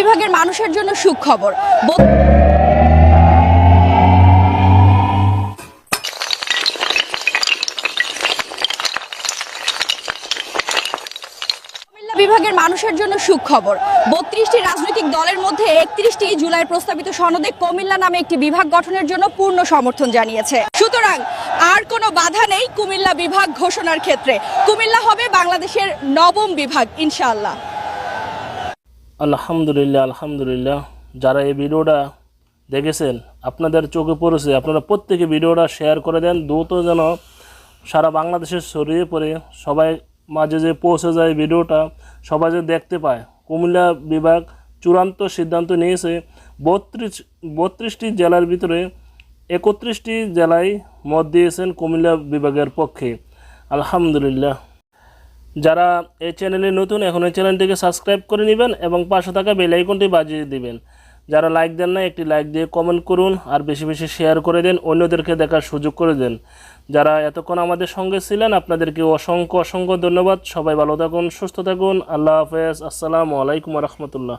বিভাগের মানুষের জন্য সুখবর। বিভাগের মানুষের জন্য সুখবর। বত্রিশটি রাজনৈতিক দলের মধ্যে একত্রিশটি জুলাই প্রস্তাবিত সনদে কুমিল্লা নামে একটি বিভাগ গঠনের জন্য পূর্ণ সমর্থন জানিয়েছে। সুতরাং আর কোনো বাধা নেই কুমিল্লা বিভাগ ঘোষণার ক্ষেত্রে। কুমিল্লা হবে বাংলাদেশের নবম বিভাগ, ইনশাআল্লাহ। আলহামদুলিল্লাহ আলহামদুলিল্লাহ। যারা এই ভিডিওটা দেখেছেন, আপনাদের চোখে পড়েছে, আপনারা প্রত্যেকে ভিডিওটা শেয়ার করে দেন, দ্রুত যেন সারা বাংলাদেশে ছড়িয়ে পড়ে, সবাই মাঝে যে পৌঁছে যায় ভিডিওটা, সবাই যে দেখতে পায়। কুমিল্লা বিভাগ চূড়ান্ত সিদ্ধান্ত নিয়েছে, বত্রিশ, বত্রিশটি জেলার ভিতরে একত্রিশটি জেলায় মত দিয়েছেন কুমিল্লা বিভাগের পক্ষে। আলহামদুলিল্লাহ। যারা এই চ্যানেলে নতুন, এখন এই চ্যানেলটিকে সাবস্ক্রাইব করে নেবেন এবং পাশে থাকা বেল আইকনটি বাজিয়ে দিবেন। যারা লাইক দেন না একটি লাইক দিয়ে কমেন্ট করুন আর বেশি বেশি শেয়ার করে দেন, অন্যদেরকে দেখার সুযোগ করে দেন। যারা এতক্ষণ আমাদের সঙ্গে ছিলেন, আপনাদেরকে অসংখ্য অসংখ্য ধন্যবাদ। সবাই ভালো থাকুন, সুস্থ থাকুন। আল্লাহ হাফেজ। আসসালামু আলাইকুম রহমতুল্লাহ।